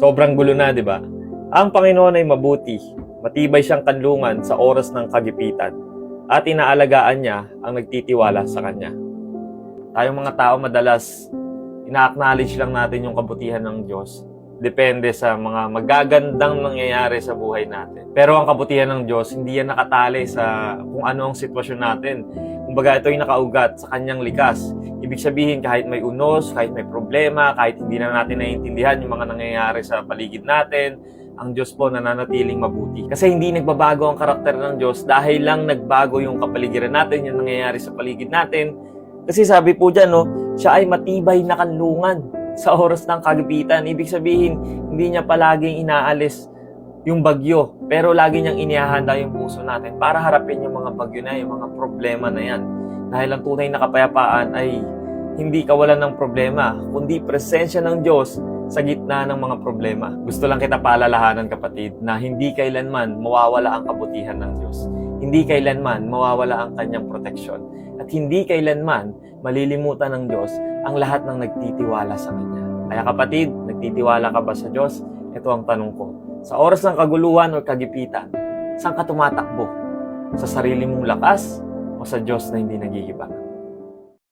Sobrang gulo na, di ba? Ang Panginoon ay mabuti. Matibay siyang kanlungan sa oras ng kagipitan. At inaalagaan niya ang nagtitiwala sa Kanya. Tayong mga tao madalas, ina-acknowledge lang natin yung kabutihan ng Diyos. Depende sa mga magagandang nangyayari sa buhay natin. Pero ang kabutihan ng Diyos, hindi yan nakatali sa kung ano ang sitwasyon natin. Kumbaga, ito ay nakaugat sa kanyang likas. Ibig sabihin, kahit may unos, kahit may problema, kahit hindi na natin naiintindihan yung mga nangyayari sa paligid natin, ang Diyos po nananatiling mabuti. Kasi hindi nagbabago ang karakter ng Diyos dahil lang nagbago yung kapaligiran natin, yung nangyayari sa paligid natin. Kasi sabi po dyan, no, siya ay matibay na kanlungan sa oras ng kagipitan. Ibig sabihin, hindi niya palaging inaalis yung bagyo, pero lagi niyang inihahanda yung puso natin para harapin yung mga bagyo na, yung mga problema na yan. Dahil ang tunay na kapayapaan ay hindi kawalan ng problema, kundi presensya ng Diyos sa gitna ng mga problema. Gusto lang kita paalalahanan kapatid na hindi kailanman mawawala ang kabutihan ng Diyos. Hindi kailanman mawawala ang kanyang proteksyon. At hindi kailanman malilimutan ng Diyos ang lahat ng nagtitiwala sa Kanya. Kaya kapatid, nagtitiwala ka ba sa Diyos? Ito ang tanong ko. Sa oras ng kaguluhan o kagipitan, saan ka tumatakbo? Sa sarili mong lakas o sa Diyos na hindi nagigiba?